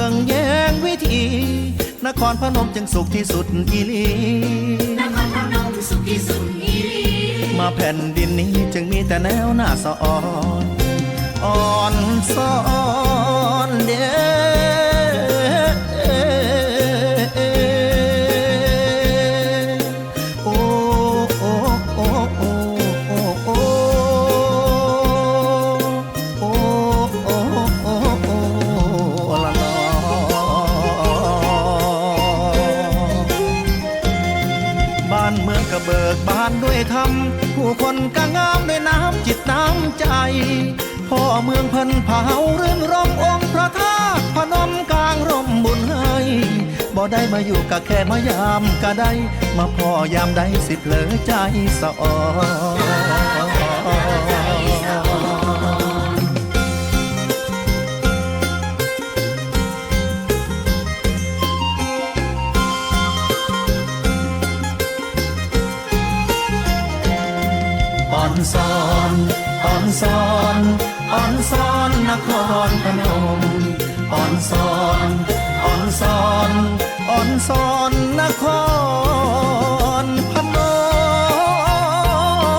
บิ่งแยงวิธี นครพนมจึงสุขที่สุดอีหลีนครพนมสุขที่สุดอีหลีมาแผ่นดินนี้จึงมีแต่แนวหน้าสะอ่อนอ่อนสอน บิกบานด้วยธรรมผู้คนก็งามด้วยน้ำจิตน้ำใจ พ่อเมืองเพันเผาเรื่องรมองค์พระธาตุพนมกลางร่มบุญให้บ่ได้มาอยู่กะแค่มายามก็ได้ มาพ่อยามใดสิเพลอใจสะออ อ่อนซอนอ่อนซอนอ่อนซอนนครพนมอ่อนซอนอ่อนซอนอ่อนซอนนคร